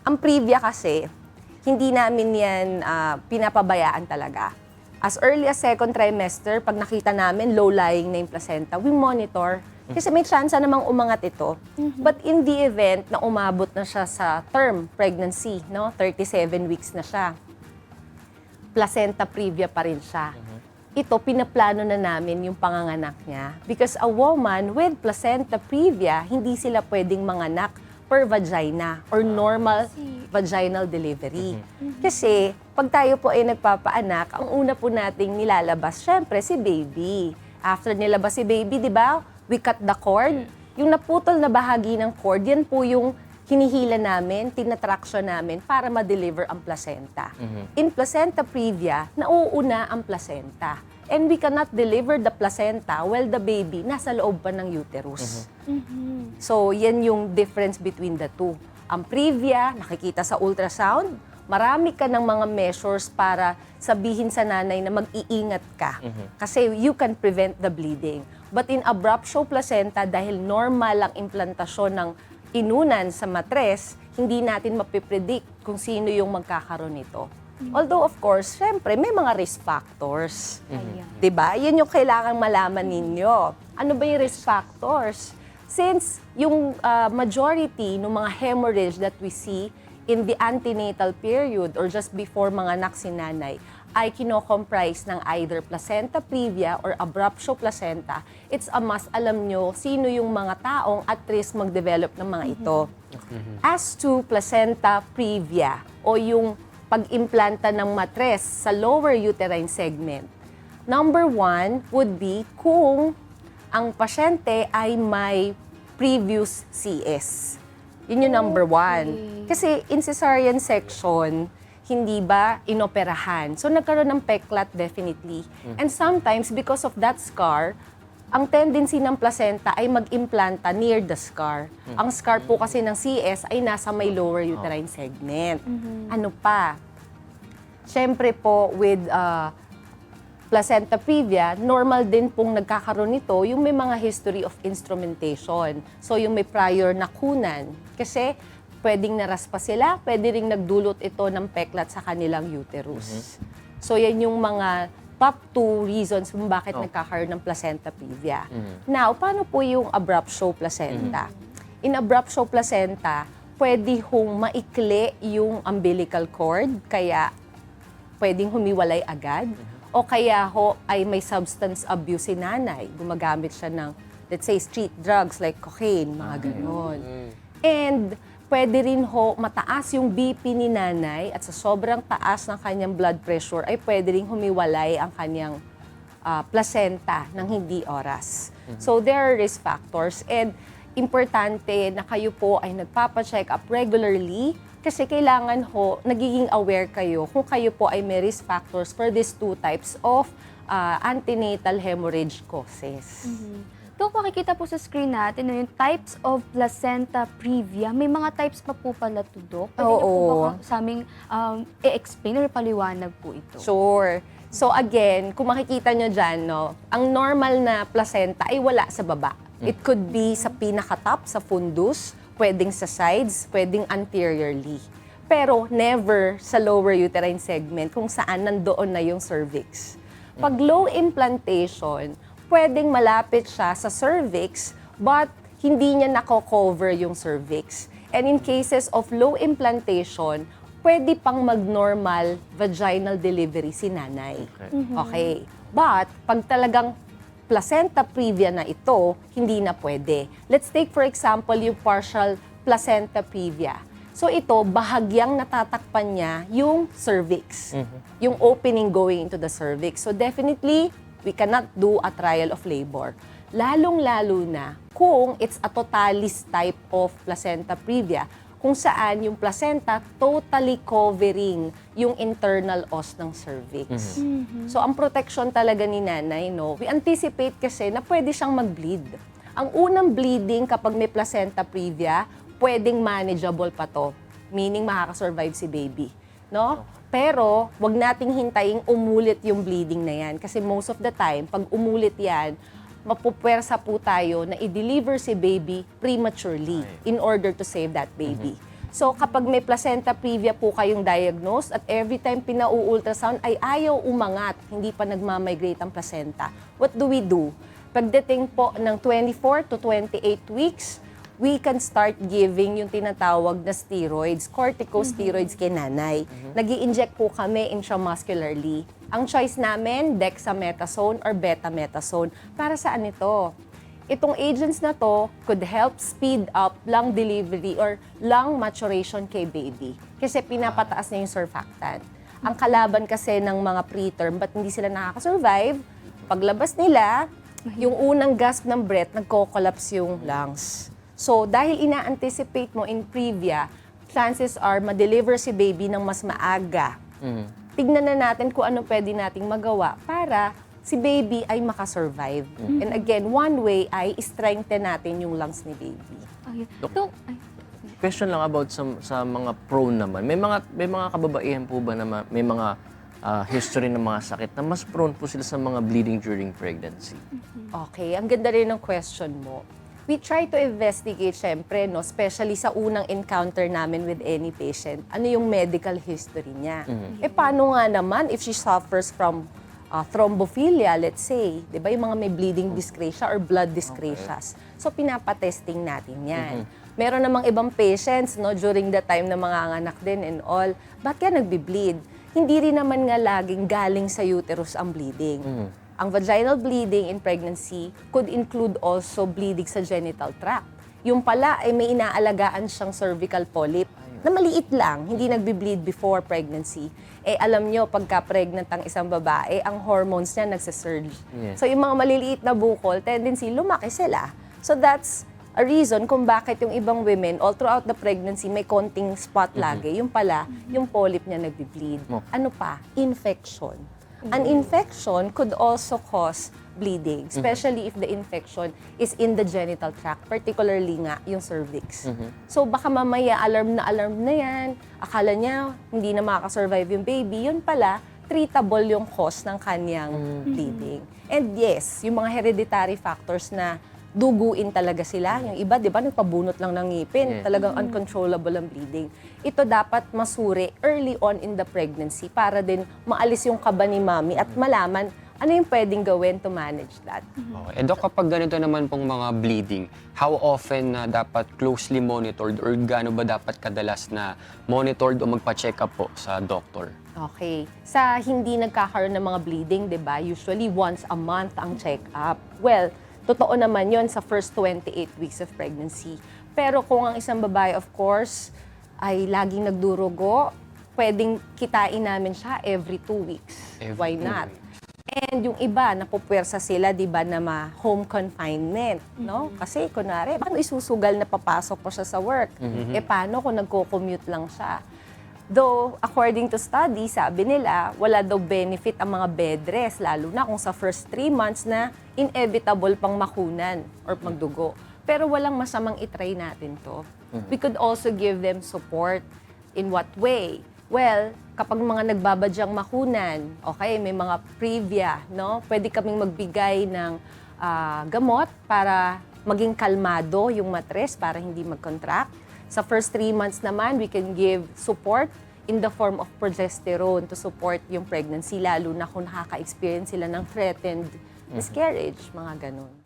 Ang previa kasi, hindi namin yan ah, pinapabayaan talaga. As early as second trimester, pag nakita namin low-lying na yung placenta, we monitor. Kasi may chance namang umangat ito. But in the event na umabot na siya sa term pregnancy, no, 37 weeks na siya, placenta previa pa rin siya. Ito, pinaplano na namin yung panganganak niya. Because a woman with placenta previa, hindi sila pwedeng manganak per vagina or normal vaginal delivery. Kasi, pag tayo po ay nagpapaanak, ang una po nating nilalabas, syempre, si baby. After nilabas si baby, di ba, we cut the cord. Yung naputol na bahagi ng cord, yan po yung hinihila namin, tinatraction namin para ma-deliver ang placenta. In placenta previa, nauuna ang placenta. And we cannot deliver the placenta while the baby nasa loob pa ng uterus. So, yan yung difference between the two. Ang previa, nakikita sa ultrasound, marami ka ng mga measures para sabihin sa nanay na mag-iingat ka. Kasi you can prevent the bleeding. But in abruptio placenta, dahil normal ang implantasyon ng inunan sa matres, hindi natin mapipredict kung sino yung magkakaroon nito. Although, of course, syempre, may mga risk factors. Ayan. 'Di ba? Yan yung kailangang malaman ninyo. Ano ba yung risk factors? Since yung uh, majority ng mga hemorrhage that we see in the antenatal period or just before mga anak si nanay ay kinocomprise ng either placenta previa or abruptio placenta, it's a must alam nyo sino yung mga taong at risk mag-develop ng mga ito. As to placenta previa o yung pag-implanta ng matres sa lower uterine segment, number one would be kung ang pasyente ay may previous CS. Yun yung number one. Kasi in cesarean section, hindi ba inoperahan. So nagkaroon ng peklat definitely. And sometimes because of that scar, ang tendency ng placenta ay mag-implanta near the scar. Ang scar po kasi ng CS ay nasa may lower uterine segment. Ano pa? Siyempre po with uh, placenta previa, normal din pong nagkakaroon nito yung may mga history of instrumentation. So yung may prior nakunan. Kasi pwedeng naraspa sila, pwede ring nagdulot ito ng peklat sa kanilang uterus. So yan yung mga top two reasons kung bakit nagkakaroon ng placenta previa. Now, paano po yung abruptio placenta? In abruptio placenta, pwede hong maikli yung umbilical cord, kaya pwedeng humiwalay agad. O kaya ho ay may substance abuse si nanay. Gumagamit siya ng, let's say, street drugs like cocaine, mga ganon. And pwede rin ho mataas yung BP ni nanay at sa sobrang taas ng kanyang blood pressure ay pwede rin humiwalay ang kanyang ah, placenta ng hindi oras. So there are risk factors and importante na kayo po ay nagpapa-check up regularly kasi kailangan ho, nagiging aware kayo kung kayo po ay may risk factors for these two types of ah, antenatal hemorrhage causes. Dok, makikita po sa screen natin no, yung types of placenta previa. May mga types pa po pala to, Dok. Pwede niyo po Oo. ba sa aming um, i-explain or paliwanag po ito? Sure. So again, kung makikita nyo dyan, no, ang normal na placenta ay wala sa baba. It could be sa pinaka-top, sa fundus, pwedeng sa sides, pwedeng anteriorly. Pero never sa lower uterine segment kung saan nandoon na yung cervix. Pag low implantation, pwedeng malapit siya sa cervix but hindi niya nako-cover yung cervix. And in cases of low implantation, pwede pang mag-normal vaginal delivery si nanay. Okay. But pag talagang placenta previa na ito, hindi na pwede. Let's take for example yung partial placenta previa. So ito, bahagyang natatakpan niya yung cervix. Yung opening going into the cervix. So definitely, we cannot do a trial of labor. Lalong-lalo na kung it's a totalis type of placenta previa, kung saan yung placenta totally covering yung internal os ng cervix. So ang protection talaga ni nanay, no, we anticipate kasi na pwede siyang mag-bleed. Ang unang bleeding kapag may placenta previa, pwedeng manageable pa to. Meaning makakasurvive si baby. No? Pero, wag nating hintayin umulit yung bleeding na yan. Kasi most of the time, pag umulit yan, mapupwersa po tayo na i-deliver si baby prematurely in order to save that baby. So kapag may placenta previa po kayong diagnosed at every time pinau-ultrasound ay ayaw umangat, hindi pa nagmamigrate ang placenta, what do we do? Pagdating po ng 24 to 28 weeks, we can start giving yung tinatawag na steroids, corticosteroids kay nanay. nag inject po kami intramuscularly. Ang choice namin, dexamethasone or betamethasone. Para saan ito? Itong agents na to could help speed up lung delivery or lung maturation kay baby. Kasi pinapataas na yung surfactant. Ang kalaban kasi ng mga preterm, ba't hindi sila nakaka-survive? Paglabas nila, yung unang gasp ng breath, nagko-collapse yung lungs. So, dahil ina-anticipate mo in previa, chances are ma-deliver si baby ng mas maaga. Tignan na natin kung ano pwede nating magawa para si baby ay makasurvive. And again, one way ay strengthen natin yung lungs ni baby. Okay. So, ay, Question lang about sa, sa mga prone naman. May mga may mga kababaihan po ba na ma- may mga ah, history ng mga sakit na mas prone po sila sa mga bleeding during pregnancy? Okay, ang ganda rin ng question mo. We try to investigate, syempre, no, especially sa unang encounter namin with any patient, ano yung medical history niya. Eh, paano nga naman if she suffers from uh, thrombophilia, let's say, di ba, yung mga may bleeding dyscrasia or blood dyscrasias. So, pinapatesting natin yan. Meron namang ibang patients, no, during the time na mga anak din and all, ba't ka nagbi-bleed? Hindi rin naman nga laging galing sa uterus ang bleeding. Ang vaginal bleeding in pregnancy could include also bleeding sa genital tract. Yung pala ay may inaalagaan siyang cervical polyp na maliit lang, hindi nagbi-bleed before pregnancy. Eh alam nyo, pagka pregnant ang isang babae, ang hormones niya nagsisurge. Yes. So yung mga maliliit na bukol, tendency lumaki sila. So that's a reason kung bakit yung ibang women, all throughout the pregnancy, may konting spot lagi. Yung pala, yung polyp niya nagbi-bleed. Okay. Ano pa? Infection. An infection could also cause bleeding, especially if the infection is in the genital tract, particularly nga yung cervix. So baka mamaya alarm na alarm na yan, akala niya hindi na makakasurvive yung baby, yun pala, treatable yung cause ng kanyang bleeding. And yes, yung mga hereditary factors na duguin talaga sila. Yung iba, di ba, nagpabunot lang ng ngipin. Talagang uncontrollable ang bleeding. Ito dapat masuri early on in the pregnancy para din maalis yung kaba ni mami at malaman ano yung pwedeng gawin to manage that. Okay. Eh, Dok, kapag ganito naman pong mga bleeding, how often na dapat closely monitored or gaano ba dapat kadalas na monitored o magpa-check up po sa doctor? Okay. Sa hindi nagkakaroon ng mga bleeding, di ba, usually once a month ang check-up. Well, totoo naman yon sa first 28 weeks of pregnancy. Pero kung ang isang babae, of course, ay laging nagdurugo, pwedeng kitain namin siya every two weeks. Every Why two not? weeks. And yung iba, napupwersa sila, di ba, na ma-home confinement, no? Kasi, kunwari, paano isusugal na papasok pa siya sa work? Eh, paano kung nagko-commute lang siya? Though, according to study, sabi nila, wala daw benefit ang mga bed rest, lalo na kung sa first three months na inevitable pang makunan or magdugo. Pero walang masamang itry natin to. We could also give them support. In what way? Well, kapag mga nagbabadyang makunan, okay, may mga previa, no? Pwede kaming magbigay ng ah, gamot para maging kalmado yung matres para hindi mag-contract. Sa first three months naman, we can give support in the form of progesterone to support yung pregnancy, lalo na kung nakaka-experience sila ng threatened miscarriage, mga ganun.